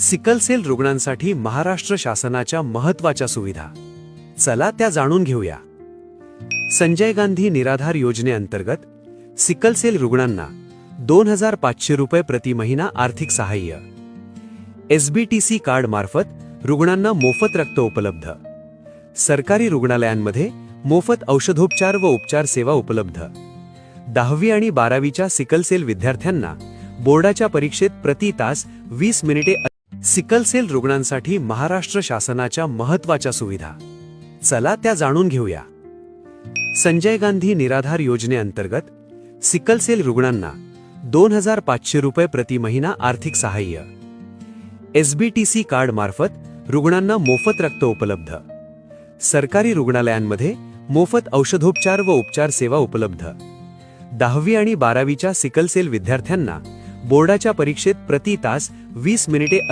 Sickle cell रुग्णांसाठी महाराष्ट्र शासनाच्या महत्त्वाच्या सुविधा. चला त्या जाणून घेऊया. संजय गांधी निराधार योजनेअंतर्गत सिकलसेल रुग्णांना दोन हजार पाचशे रुपये प्रति महिना आर्थिक सहाय्य. एसबीटीसी कार्ड मार्फत रुग्णांना मोफत रक्त उपलब्ध. सरकारी रुग्णालयांमध्ये मोफत औषधोपचार व उपचार सेवा उपलब्ध. दहावी आणि बारावीच्या सिकलसेल विद्यार्थ्यांना बोर्डाच्या परीक्षेत प्रति तास वीस मिनिटे सिकलसेल रुग्णांसाठी महाराष्ट्र शासनाच्या महत्त्वाच्या सुविधा. चला त्या जाणून घेऊया. संजय गांधी निराधार योजनेअंतर्गत सिकलसेल रुग्णांना दोन हजार पाचशे रुपये प्रति महिना आर्थिक सहाय्य. एसबीटीसी कार्ड मार्फत रुग्णांना मोफत रक्त उपलब्ध. सरकारी रुग्णालयांमध्ये मोफत औषधोपचार व उपचार सेवा उपलब्ध. दहावी आणि बारावीच्या सिकलसेल विद्यार्थ्यांना बोर्डाच्या परीक्षेत प्रति तास वीस मिनिटे